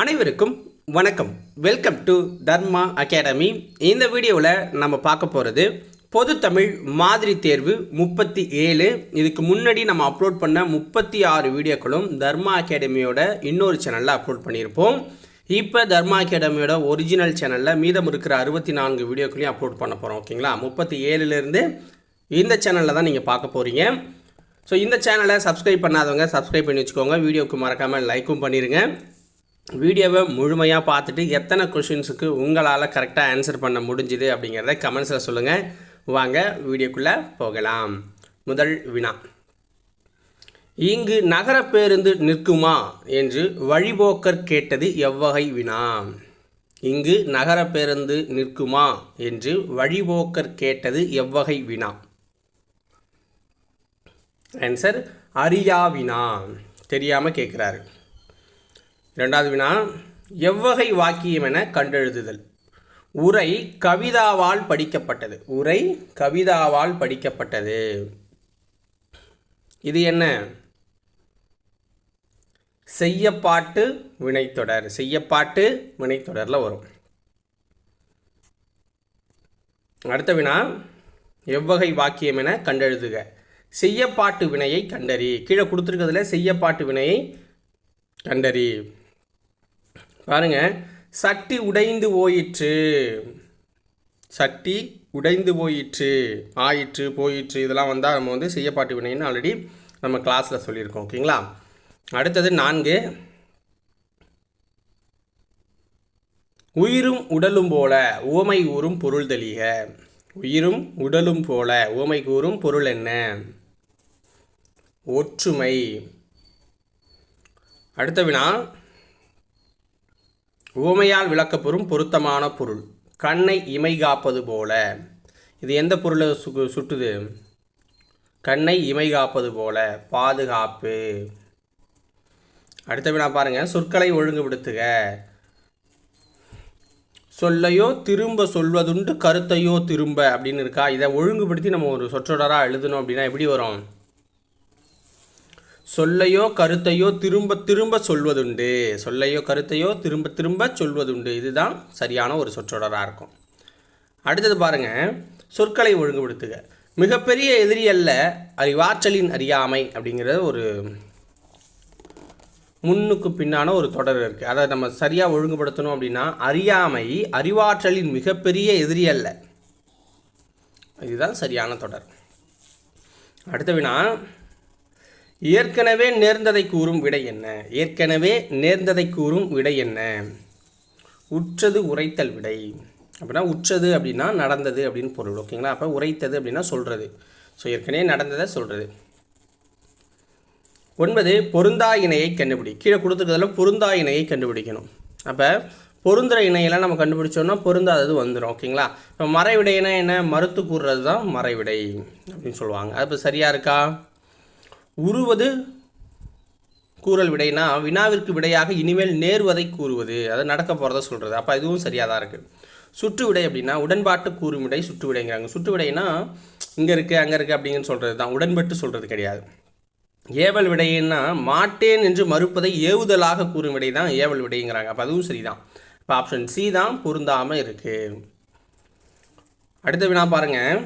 அனைவருக்கும் வணக்கம். Welcome to Dharma academy இந்த வீடியோவில் நம்ம பார்க்க போகிறது பொது தமிழ் மாதிரி தேர்வு முப்பத்தி ஏழு. இதுக்கு முன்னாடி நம்ம அப்லோட் பண்ண முப்பத்தி ஆறு வீடியோக்களும் தர்மா அகாடமியோட இன்னொரு சேனலில் அப்லோட் பண்ணியிருப்போம். இப்போ தர்மா அகாடமியோட ஒரிஜினல் சேனலில் மீதம் இருக்கிற அறுபத்தி நான்கு வீடியோக்களையும் அப்லோட் பண்ண போகிறோம் ஓகேங்களா? முப்பத்தி ஏழுலேருந்து இந்த சேனலில் தான் நீங்கள் பார்க்க போகிறீங்க ஸோ இந்த சேனலை சப்ஸ்கிரைப் பண்ணாதவங்க சப்ஸ்கிரைப் பண்ணி வச்சுக்கோங்க. வீடியோவுக்கு மறக்காமல் லைக்கும் பண்ணிடுங்க வீடியோவை முழுமையாக பார்த்துட்டு எத்தனை கொஷின்ஸுக்கு உங்களால் கரெக்டாக ஆன்சர் பண்ண முடிஞ்சுது அப்படிங்கிறத கமெண்ட்ஸில் சொல்லுங்கள் வாங்க வீடியோக்குள்ளே போகலாம். முதல் வினா. இங்கு நகர பேருந்து நிற்குமா? என்று வழிபோக்கர் கேட்டது எவ்வகை வினா? இங்கு நகர பேருந்து நிற்குமா? என்று வழிபோக்கர் கேட்டது எவ்வகை வினா? ஆன்சர் அரியா வினா. தெரியாமல் கேட்குறாரு ரெண்டாவது வினா எவ்வகை வாக்கியம் என கண்டெழுதுதல். உரை கவிதாவால் படிக்கப்பட்டது. உரை கவிதாவால் படிக்கப்பட்டது. இது என்ன? செய்யப்பாட்டு வினைத்தொடர். செய்யப்பாட்டு வினைத்தொடரில் வரும். அடுத்த வினா எவ்வகை வாக்கியம் என கண்டெழுதுக. செய்யப்பாட்டு வினையை கண்டறி. கீழே கொடுத்துருக்கிறதுல செய்யப்பாட்டு வினையை கண்டறி. பாருங்க. சட்டி உடைந்து போயிற்று. சட்டி உடைந்து போயிற்று. ஆயிற்று போயிற்று இதெல்லாம் வந்தால் நம்ம வந்து செய்யப்பாட்டு வினைன்னு ஆல்ரெடி நம்ம கிளாஸில் சொல்லியிருக்கோம் ஓகேங்களா? அடுத்தது நான்கு. உயிரும் உடலும் போல உவமை கூறும் பொருள் தெளிக. உயிரும் உடலும் போல உவமை கூறும் பொருள் என்ன? ஒற்றுமை. அடுத்த வினா. உவமையால் விளக்கப்பெறும் பொருத்தமான பொருள். கண்ணை இமை காப்பது போல. இது எந்த பொருளை சு சுட்டுது? கண்ணை இமை காப்பது போல. பாதுகாப்பு. அடுத்த வினா பாருங்கள் சொற்களை ஒழுங்குபடுத்துக. சொல்லையோ திரும்ப சொல்வதுண்டு கருத்தையோ திரும்ப அப்படின்னு இருக்கா? இதை ஒழுங்குபடுத்தி நம்ம ஒரு சொற்றொடராக எழுதணும் அப்படின்னா எப்படி வரும்? சொல்லையோ கருத்தையோ திரும்ப திரும்ப சொல்வதுண்டு. சொல்லையோ கருத்தையோ திரும்ப திரும்ப சொல்வதுண்டு. இதுதான் சரியான ஒரு சொற்றொடராக இருக்கும். அடுத்தது பாருங்க. சொற்களை ஒழுங்குபடுத்துக. மிகப்பெரிய எதிரி அல்ல அறிவாற்றலின் அறியாமை அப்படிங்கிறது ஒரு முன்னுக்கு பின்னான ஒரு தொடர் இருக்குது அதை நம்ம சரியாக ஒழுங்குபடுத்தணும் அப்படின்னா அறியாமை அறிவாற்றலின் மிகப்பெரிய எதிரி அல்ல. இதுதான் சரியான தொடர். அடுத்த வினா. ஏற்கனவே நேர்ந்ததை கூறும் விடை என்ன? ஏற்கனவே நேர்ந்ததை கூறும் விடை என்ன? உற்றது உரைத்தல் விடை. அப்படின்னா உற்றது அப்படின்னா நடந்தது அப்படின்னு பொருள். ஓகேங்களா? அப்போ உரைத்தது அப்படின்னா சொல்கிறது ஸோ ஏற்கனவே நடந்ததை சொல்கிறது ஒன்பது பொருந்தா இணையை கண்டுபிடி. கீழே கொடுத்துருக்கிறதுல பொருந்தா இணையை கண்டுபிடிக்கணும். அப்போ பொருந்துற இணையெல்லாம் நம்ம கண்டுபிடிச்சோன்னா பொருந்தாதது வந்துடும் ஓகேங்களா? இப்போ மறைவிடைனா என்ன? மறுத்து கூறுறது தான் மறைவிடை அப்படின்னு சொல்லுவாங்க. அது இப்போ சரியாக இருக்கா? உருவது கூறல் விடைனா வினாவிற்கு விடையாக இனிமேல் நேர்வதை கூறுவது. அது நடக்க போகிறத சொல்கிறது அப்போ இதுவும் சரியாக தான் இருக்குது சுற்று விடை அப்படின்னா உடன்பாட்டு கூறும் விடை சுற்று விடைங்கிறாங்க. சுற்று விடைனா இங்கே இருக்குது அங்கே இருக்குது அப்படிங்கன்னு சொல்கிறது தான். உடன்பட்டு சொல்கிறது கிடையாது. ஏவல் விடைன்னா மாட்டேன் என்று மறுப்பதை ஏவுதலாக கூறும் விடை தான் ஏவல் விடைங்கிறாங்க. அப்போ அதுவும் சரிதான். இப்போ ஆப்ஷன் சி தான் பொருந்தாமல் இருக்குது அடுத்த வினா பாருங்கள்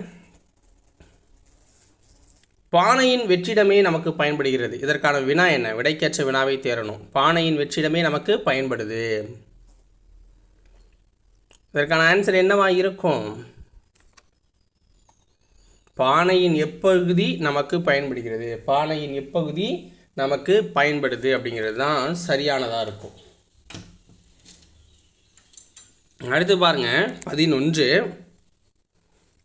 பானையின் வெற்றிடமே நமக்கு பயன்படுகிறது. இதற்கான வினா என்ன? விடைக்கேற்ற வினாவை தேரணும் பானையின் வெற்றிடமே நமக்கு பயன்படுது. இதற்கான ஆன்சர் என்னவா இருக்கும்? பானையின் எப்பகுதி நமக்கு பயன்படுகிறது. பானையின் எப்பகுதி நமக்கு பயன்படுது அப்படிங்கிறது தான் சரியானதாக இருக்கும். அடுத்து பாருங்கள் பதினொன்று.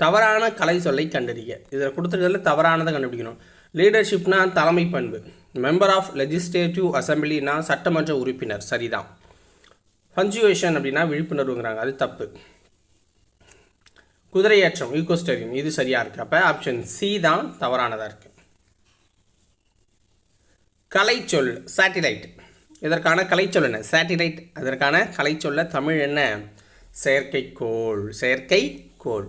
தவறான கலை சொல்லை கண்டறிய இதில் கொடுத்துருக்கிறதுல தவறானதை கண்டுபிடிக்கணும். லீடர்ஷிப்னா தலைமை பண்பு. மெம்பர் ஆஃப் லெஜிஸ்லேட்டிவ் அசம்பிளினா சட்டமன்ற உறுப்பினர். சரிதான். பஞ்சுவேஷன் அப்படின்னா விழிப்புணர்வுங்கிறாங்க. அது தப்பு. குதிரையேற்றம் ஈகோஸ்டரியம் இது சரியாக இருக்குது அப்போ ஆப்ஷன் சி தான் தவறானதாக இருக்குது கலைச்சொல் சேட்டிலைட் இதற்கான கலைச்சொல் என்ன? சேட்டிலைட் அதற்கான கலைச்சொல்ல தமிழ் என்ன? செயற்கைக்கோள். செயற்கைக்கோள்.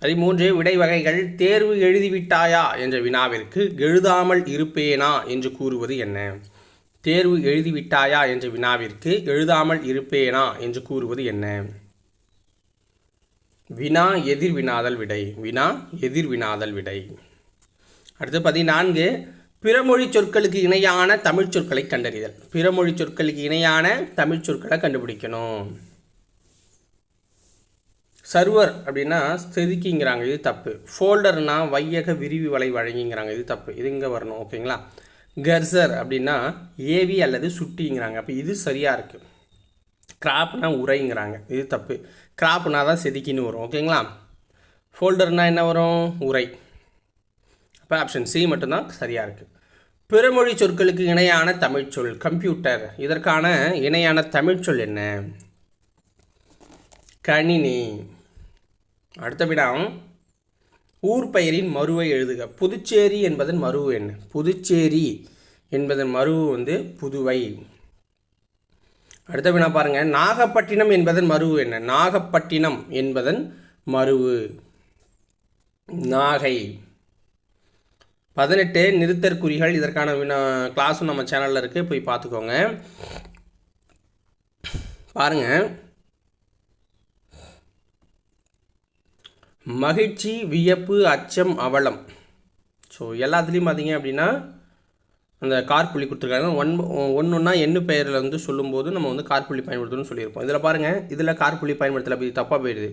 பதிமூன்று விடை வகைகள் தேர்வு எழுதிவிட்டாயா என்ற வினாவிற்கு எழுதாமல் இருப்பேனா? என்று கூறுவது என்ன? தேர்வு எழுதிவிட்டாயா என்ற வினாவிற்கு எழுதாமல் இருப்பேனா? என்று கூறுவது என்ன? வினா எதிர் வினாதல் விடை. வினா எதிர் வினாதல் விடை. அடுத்து பதினான்கு பிறமொழி சொற்களுக்கு இணையான தமிழ் சொற்களை கண்டறிதல். பிறமொழி சொற்களுக்கு இணையான தமிழ் சொற்களை கண்டுபிடிக்கணும். சர்வர் அப்படின்னா செதுக்கிங்கிறாங்க இது தப்பு. ஃபோல்டர்னால் வையக விரிவு வலை வழங்கிங்கிறாங்க இது தப்பு. இது இங்கே வரணும் ஓகேங்களா? கர்சர் அப்படின்னா ஏவி அல்லது சுட்டிங்கிறாங்க. அப்போ இது சரியாக இருக்குது கிராப்னா உரைங்கிறாங்க இது தப்பு. கிராப்னா தான் செதுக்கின்னு வரும் ஓகேங்களா? ஃபோல்டர்னா என்ன வரும்? உரை அப்போ ஆப்ஷன் சி மட்டும்தான் சரியாக இருக்குது பிறமொழி சொற்களுக்கு இணையான தமிழ்ச்சொல் கம்ப்யூட்டர். இதற்கான இணையான தமிழ்ச்சொல் என்ன? கணினி. அடுத்த விடம் ஊர் பெயரின் மருவை எழுதுக. புதுச்சேரி என்பதன் மருவு என்ன? புதுச்சேரி என்பதன் மருவு வந்து புதுவை. அடுத்த வினா பாருங்கள் நாகப்பட்டினம் என்பதன் மருவு என்ன? நாகப்பட்டினம் என்பதன் மருவு நாகை. பதினெட்டு நிறுத்தற்குறிகள் இதற்கான வினா கிளாஸும் நம்ம சேனலில் இருக்குது போய் பார்த்துக்கோங்க. பாருங்கள் மகிழ்ச்சி வியப்பு அச்சம் அவலம். ஸோ எல்லாத்துலேயும் பார்த்தீங்க அப்படின்னா அந்த கார்புள்ளி கொடுத்துருக்காங்க. ஒன் ஒன்று ஒன்றா எண்ணு பெயரில் வந்து சொல்லும்போது நம்ம வந்து கார்புள்ளி பயன்படுத்தணும்னு சொல்லியிருப்போம் இதில் பாருங்கள் இதில் கார்புள்ளி பயன்படுத்தல அப்படி தப்பாக போயிடுது.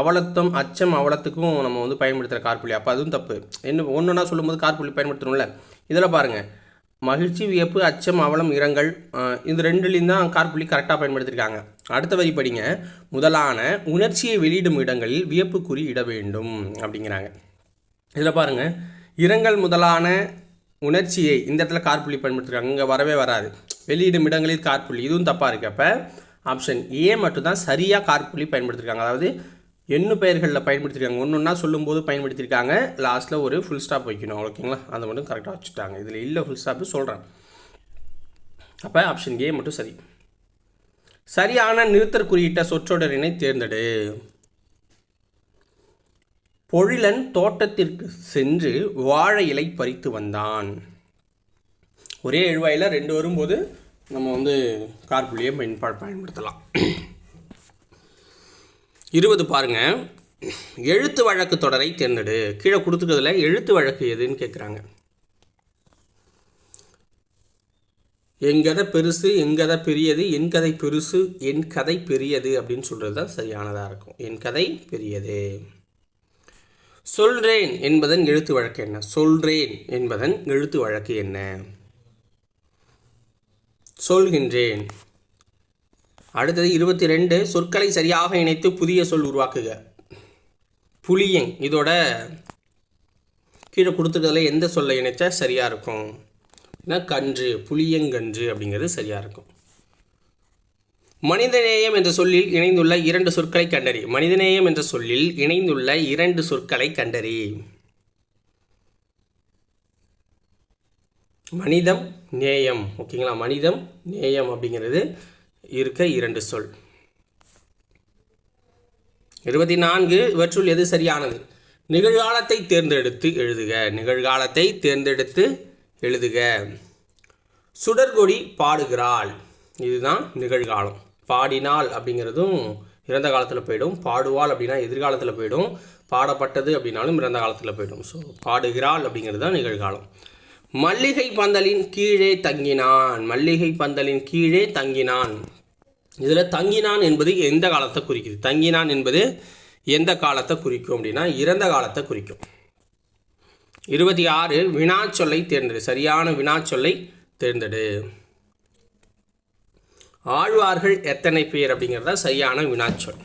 அவலத்தம் அச்சம் அவலத்துக்கும் நம்ம வந்து பயன்படுத்துகிற கார்புள்ளி அப்போ அதுவும் தப்பு. என்ன ஒன்று ஒன்றா சொல்லும்போது கார்புள்ளி பயன்படுத்தணும்ல. இதில் பாருங்கள் மகிழ்ச்சி வியப்பு அச்சம் அவலம் இரங்கல் இந்த ரெண்டுலேயும் தான் கார்புள்ளி கரெக்டாக பயன்படுத்தியிருக்காங்க அடுத்த வரி படிங்க. முதலான உணர்ச்சியை வெளியிடும் இடங்களில் வியப்பு குறி இட வேண்டும் அப்படிங்கிறாங்க. இதில் பாருங்கள் இரங்கல் முதலான உணர்ச்சியை இந்த இடத்துல கார்புள்ளி பயன்படுத்திருக்காங்க. இங்கே வரவே வராது. வெளியிடும் இடங்களில் கார்புள்ளி இதுவும் தப்பாக இருக்கப்போ ஆப்ஷன் ஏ மட்டும் தான் சரியாக கார்புள்ளி பயன்படுத்திருக்காங்க. அதாவது எண்ணு பெயர்களில் பயன்படுத்தியிருக்காங்க ஒன்று ஒன்றா சொல்லும்போது பயன்படுத்தியிருக்காங்க லாஸ்ட்டில் ஒரு ஃபுல் ஸ்டாப் வைக்கணும். ஓகேங்களா? அதை மட்டும் கரெக்டாக வச்சுட்டாங்க. இதில் இல்லை ஃபுல் ஸ்டாப்பு சொல்கிறேன் அப்போ ஆப்ஷன் ஏ மட்டும் சரி. சரியான நிறுத்தற் குறியிட்ட சொற்றொடரினை தேர்ந்தெடு. பொழிலன் தோட்டத்திற்கு சென்று வாழை இலை பறித்து வந்தான். ஒரே எழுவாயில் ரெண்டு வரும்போது நம்ம வந்து கார்புள்ளியை பயன்பா பயன்படுத்தலாம். இருபது பாருங்க. எழுத்து வழக்கு தொடரை தேர்ந்தெடு. கீழே கொடுத்துக்கிறதுல எழுத்து வழக்கு எதுன்னு கேட்குறாங்க எங்கதை பெருசு எங்கதை பெரியது என் கதை பெருசு என் கதை பெரியது அப்படின்னு சொல்கிறது தான் சரியானதாக இருக்கும். என் கதை பெரியது. சொல்கிறேன் என்பதன் எழுத்து வழக்கு என்ன? சொல்கிறேன் என்பதன் எழுத்து வழக்கு என்ன? சொல்கின்றேன். அடுத்தது இருபத்தி ரெண்டு சொற்களை சரியாக இணைத்து புதிய சொல் உருவாக்குக. புளியங் இதோட கீழே கொடுத்துருக்கிறதுல எந்த சொல்லை இணைச்சா சரியாக இருக்கும்? ஏன்னா கன்று புளியங்கன்று அப்படிங்கிறது சரியாக இருக்கும். மனிதநேயம் என்ற சொல்லில் இணைந்துள்ள இரண்டு சொற்களை கண்டறி. மனிதநேயம் என்ற சொல்லில் இணைந்துள்ள இரண்டு சொற்களை கண்டறி. மனிதம் நேயம். ஓகேங்களா? மனிதம் நேயம் அப்படிங்கிறது இருக்க இரண்டு சொல். இருபத்தி நான்கு இவற்றுள் எது சரியானது? நிகழ்காலத்தை தேர்ந்தெடுத்து எழுதுக. நிகழ்காலத்தை தேர்ந்தெடுத்து எழுதுக. சுடர்கொடி பாடுகிறாள். இதுதான் நிகழ்காலம். பாடினாள் அப்படிங்கிறதும் இறந்த காலத்தில் போயிடும். பாடுவாள் அப்படின்னா எதிர்காலத்தில் போயிடும். பாடப்பட்டது அப்படின்னாலும் இறந்த காலத்தில் போயிடும். ஸோ பாடுகிறாள் அப்படிங்கிறது தான் நிகழ்காலம். மல்லிகை பந்தலின் கீழே தங்கினான். மல்லிகை பந்தலின் கீழே தங்கினான். இதில் தங்கினான் என்பது எந்த காலத்தை குறிக்குது? தங்கினான் என்பது எந்த காலத்தை குறிக்கும் அப்படின்னா இறந்த காலத்தை குறிக்கும். இருபத்தி ஆறு வினாச்சொல்லை தேர்ந்தெடு. சரியான வினாச்சொல்லை தேர்ந்தெடு. ஆழ்வார்கள் எத்தனை பேர் அப்படிங்கிறத சரியான வினாச்சொல்.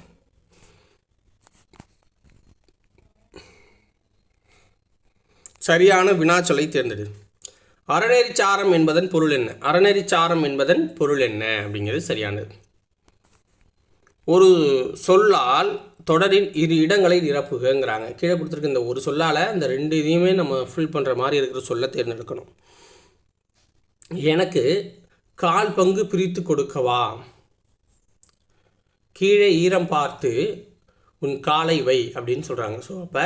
சரியான வினாச்சொல்லை தேர்ந்தெடு. அறநெறிச்சாரம் என்பதன் பொருள் என்ன? அறநெறிச்சாரம் என்பதன் பொருள் என்ன? அப்படிங்கிறது சரியானது. ஒரு சொல்லால் தொடரின் இரு இடங்களை நிரப்புகங்கிறாங்க. கீழே கொடுத்துருக்க இந்த ஒரு சொல்லால் இந்த ரெண்டு இதையுமே நம்ம ஃபில் பண்ணுற மாதிரி இருக்கிற சொல்ல தேர்ந்தெடுக்கணும். எனக்கு கால் பங்கு பிரித்து கொடுக்கவா? கீழே ஈரம் பார்த்து உன் காலை வை அப்படின்னு சொல்கிறாங்க ஸோ அப்போ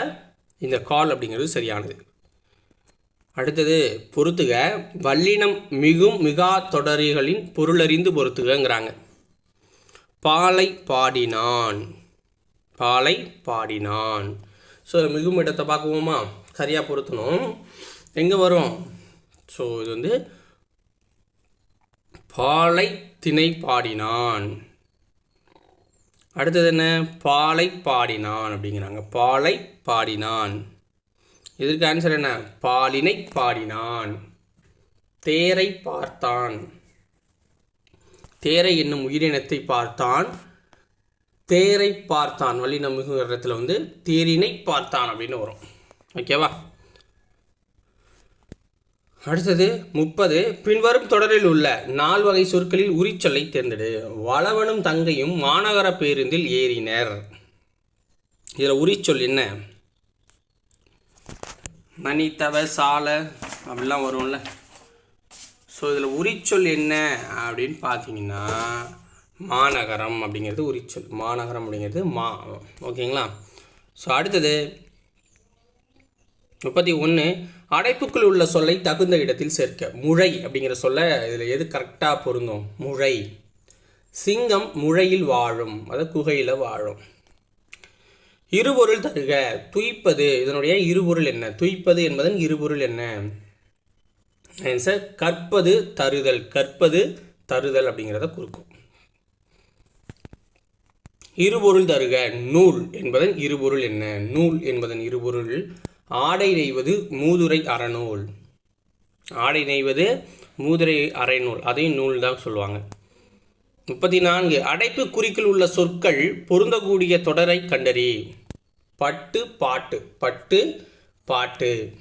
இந்த கால் அப்படிங்கிறது சரியானது. அடுத்தது பொறுத்துக. வல்லினம் மிகும் மிகா தொடரிகளின் பொருளறிந்து பொறுத்துகங்கிறாங்க. பாலை பாடினான். பாலை பாடினான். ஸோ மிகும் இடத்தை பார்க்குவோமா? சரியாக பொருத்தணும். எங்கே வரும்? ஸோ இது வந்து பாலை திணை பாடினான். அடுத்தது என்ன? பாலை பாடினான் அப்படிங்கிறாங்க. பாலை பாடினான். இதற்கு ஆன்சர் என்ன? பாலினை பாடினான். தேரை பார்த்தான். தேரை என்னும் உயிரினத்தை பார்த்தான். தேரை பார்த்தான். வழி மிகு இடத்துல வந்து தேரினை பார்த்தான் அப்படின்னு வரும். ஓகேவா அடுத்தது முப்பது பின்வரும் தொடரில் உள்ள நால் வகை சொற்களில் உரிச்சொல்லை தேர்ந்தெடு. வளவனும் தங்கையும் மாநகர பேருந்தில் ஏறினர். இதில் உரிச்சொல் என்ன? மணித்தவ சாலை அப்படிலாம் வரும்ல. ஸோ இதில் உரிச்சொல் என்ன அப்படின்னு பார்த்தீங்கன்னா மாநகரம் அப்படிங்கிறது உரிச்சொல். மாநகரம் அப்படிங்கிறது மா ஓகேங்களா? ஸோ அடுத்தது முப்பத்தி ஒன்று அடைப்புக்குள் உள்ள சொல்லை தகுந்த இடத்தில் சேர்க்க. முழை அப்படிங்கிற சொல்ல இதில் எது கரெக்டாக பொருந்தும்? முழை. சிங்கம் முழையில் வாழும் அதாவது குகையில் வாழும். இருபொருள் தருக. துய்ப்பது இதனுடைய இருபொருள் என்ன? துய்ப்பது என்பதன் இருபொருள் என்ன? ஆன்சர் கற்பது தருதல். கற்பது தருதல் அப்படிங்கிறத குறிக்கும். இருபொருள் தருக. நூல் என்பதன் இருபொருள் என்ன? நூல் என்பதன் இருபொருள் ஆடை நெய்வது மூதுரை அறநூல். ஆடை நெய்வது மூதுரை அரைநூல் அதையும் நூல் தான் சொல்லுவாங்க. முப்பத்தி நான்கு அடைப்பு குறிக்கில் உள்ள சொற்கள் பொருந்தக்கூடிய தொடரை கண்டறி. பட்டு பாட்டு பட்டு பாட்டு.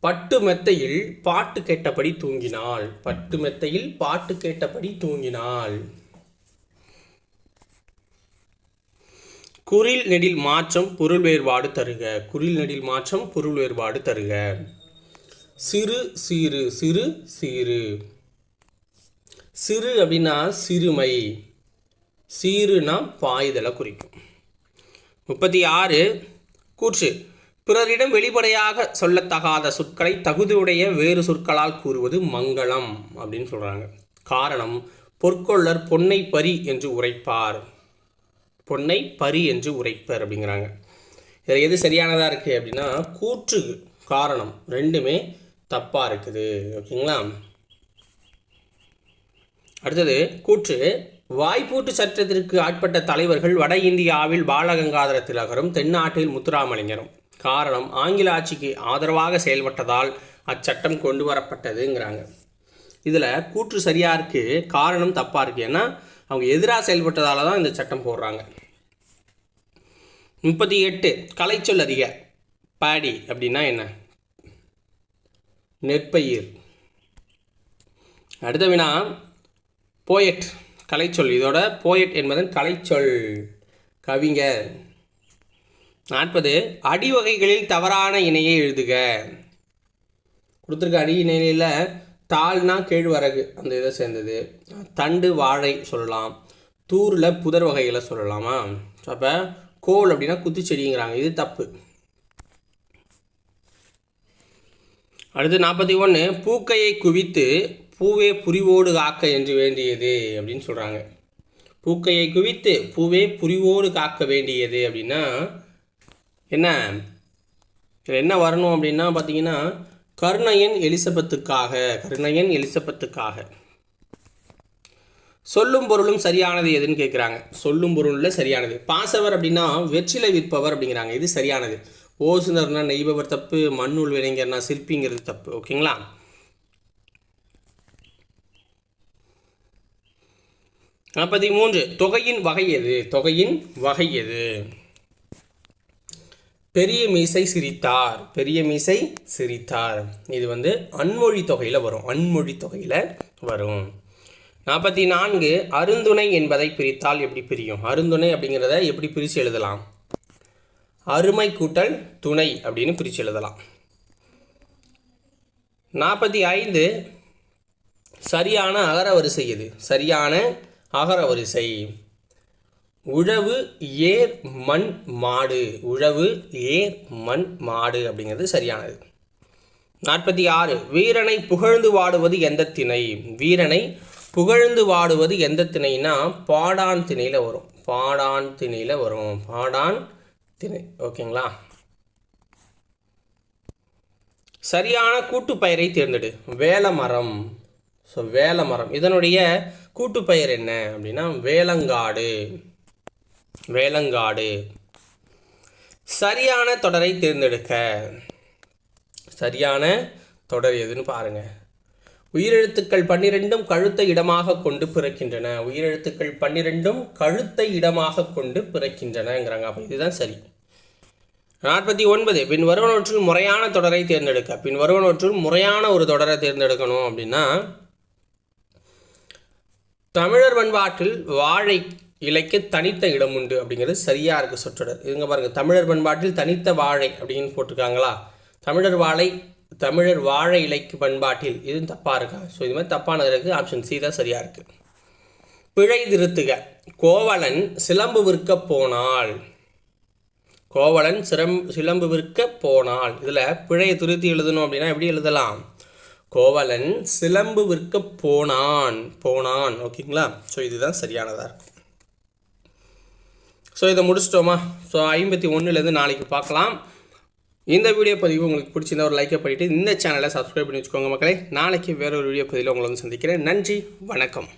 பட்டு மெத்தையில் பாட்டு கேட்டபடி தூங்கினாள். பட்டு மெத்தையில் பாட்டு கேட்டபடி தூங்கினாள். குறில் நெடில் மாற்றம் பொருள் வேறுபாடு தருக. குறில் நெடில் மாற்றம் பொருள் வேறுபாடு தருக. சிறு சீரு சிறு சீரு சிறு அப்படின்னா சிறுமை. சீருனா பாய்தலை குறிக்கும். முப்பத்தி ஆறு கூற்று. பிறரிடம் வெளிப்படையாக சொல்லத்தகாத சொற்களை தகுதியுடைய வேறு சொற்களால் கூறுவது மங்களம் அப்படின்னு சொல்கிறாங்க காரணம் பொற்கொள்ளர் பொன்னை பரி என்று உரைப்பார். பொன்னை பரி என்று உரைப்பர் அப்படிங்கிறாங்க. இதில் எது சரியானதாக இருக்குது அப்படின்னா கூற்று காரணம் ரெண்டுமே தப்பாக இருக்குது. ஓகேங்களா? அடுத்தது கூற்று வாய்ப்பூட்டு சட்டத்திற்கு ஆட்பட்ட தலைவர்கள் வட இந்தியாவில் பாலகங்காதர திலகரும் தென்னாட்டில் முத்துராமலிங்கரும் காரணம் ஆங்கில ஆட்சிக்கு ஆதரவாக செயல்பட்டதால் அச்சட்டம் கொண்டு வரப்பட்டதுங்கிறாங்க. இதில் கூற்று சரியாக இருக்குது காரணம் தப்பாக இருக்குது ஏன்னா அவங்க எதிராக செயல்பட்டதால தான் இந்த சட்டம் போடுறாங்க. முப்பத்தி எட்டு கலைச்சொல் அதிக. பாடி அப்படின்னா என்ன? நெற்பயிர். அடுத்த வினா போயட் கலைச்சொல். இதோட போயட் என்பதன் கலைச்சொல். கவிஞர் நாற்பது அடிவகைகளில் தவறான இணையை எழுதுக. கொடுத்துருக்க அடி இணையில் தாள்னா கேழ்வரகு அந்த இதை சேர்ந்தது. தண்டு வாழை சொல்லலாம். தூரில் புதர் வகைகளை சொல்லலாமா? அப்போ கோல் அப்படின்னா குத்துச்செடிங்கிறாங்க. இது தப்பு. அடுத்து நாற்பத்தி ஒன்று பூக்கையை குவித்து பூவே புரிவோடு காக்க என்று வேண்டியது அப்படின்னு சொல்கிறாங்க பூக்கையை குவித்து பூவே புரிவோடு காக்க வேண்டியது அப்படின்னா என்ன? இதில் என்ன வரணும் அப்படின்னா பார்த்தீங்கன்னா கருணையன் எலிசபெத்துக்காக கருணையன் எலிசபெத்துக்காக. சொல்லும் பொருளும் சரியானது எதுன்னு கேட்குறாங்க சொல்லும் பொருளில் சரியானது. பாசவர் அப்படின்னா வெற்றிலை விற்பவர் அப்படிங்கிறாங்க. இது சரியானது. ஓசுனர்னா நெய்பவர் தப்பு மண்ணுள் விளைஞர்னா சிற்பிங்கிறது தப்பு. ஓகேங்களா? நாற்பத்தி மூன்று தொகையின் வகை எது? தொகையின் வகை எது? பெரிய மீசை சிரித்தார். பெரிய மீசை சிரித்தார். இது வந்து அன்மொழி தொகையில் வரும். அன்மொழி தொகையில் வரும். நாற்பத்தி நான்கு அருந்துணை என்பதை பிரித்தால் எப்படி பிரியும்? அருந்துணை அப்படிங்கிறத எப்படி பிரித்து எழுதலாம்? அருமை கூட்டல் துணை அப்படின்னு பிரித்து எழுதலாம். நாற்பத்தி ஐந்து சரியான அகர வரிசை எது? சரியான அகரவரிசை உழவு ஏர் மண் மாடு. உழவு ஏர் மண் மாடு அப்படிங்கிறது சரியானது. நாற்பத்தி ஆறு. வீரனை புகழ்ந்து வாடுவது எந்த திணை? வீரனை புகழ்ந்து வாடுவது எந்த திணைனா பாடான் திணையில் வரும். பாடான் திணையில் வரும். பாடான் திணை. ஓகேங்களா? சரியான கூட்டுப்பெயரை தேர்ந்தெடு. வேலமரம். ஸோ வேலமரம். இதனுடைய கூட்டுப்பெயர் என்ன அப்படின்னா வேலங்காடு. வேலங்காடு. சரியான தொடரை தேர்ந்தெடுக்க. சரியான தொடர் எதுன்னு பாருங்க. உயிரெழுத்துக்கள் பன்னிரெண்டும் கழுத்தை இடமாக கொண்டு பிறக்கின்றன. உயிரெழுத்துக்கள் பன்னிரெண்டும் கழுத்தை இடமாக கொண்டு பிறக்கின்றனங்கிறாங்க. அப்போ இதுதான் சரி. நாற்பத்தி ஒன்பது பின் வருவனவற்றில் முறையான தொடரை தேர்ந்தெடுக்க. பின் வருவனவற்றில் முறையான ஒரு தொடரை தேர்ந்தெடுக்கணும் அப்படின்னா தமிழர் பண்பாட்டில் வாழை இலைக்கு தனித்த இடம் உண்டு அப்படிங்கிறது சரியாக இருக்குது சொற்றொடர். இதுங்க பாருங்கள் தமிழர் பண்பாட்டில் தனித்த வாழை அப்படின்னு போட்டிருக்காங்களா? தமிழர் வாழை தமிழர் வாழை இலைக்கு பண்பாட்டில் இது தப்பாக இருக்கா? ஸோ இது மாதிரி தப்பானது இருக்குது ஆப்ஷன் சி தான் சரியாக இருக்குது பிழை திருத்துக. கோவலன் சிலம்பு விற்க போனால். கோவலன் சிரம் சிலம்பு விற்க போனால். இதில் பிழையை திருத்தி எழுதணும் அப்படின்னா எப்படி எழுதலாம்? கோவலன் சிலம்பு விற்க போனான். போனான். ஓகேங்களா? ஸோ இதுதான் சரியானதாக இருக்கும். ஸோ இதை முடிச்சிட்டோமா? ஸோ ஐம்பத்தி ஒன்றுலேருந்து நாளைக்கு பார்க்கலாம். இந்த வீடியோ பதிவு உங்களுக்கு பிடிச்சிருந்தா ஒரு லைக்கை பண்ணிவிட்டு இந்த சேனலை சப்ஸ்கிரைப் பண்ணி வச்சுக்கோங்க மக்களே. நாளைக்கு வேற ஒரு வீடியோ பதிவில் உங்களை வந்து சந்திக்கிறேன். நன்றி. வணக்கம்.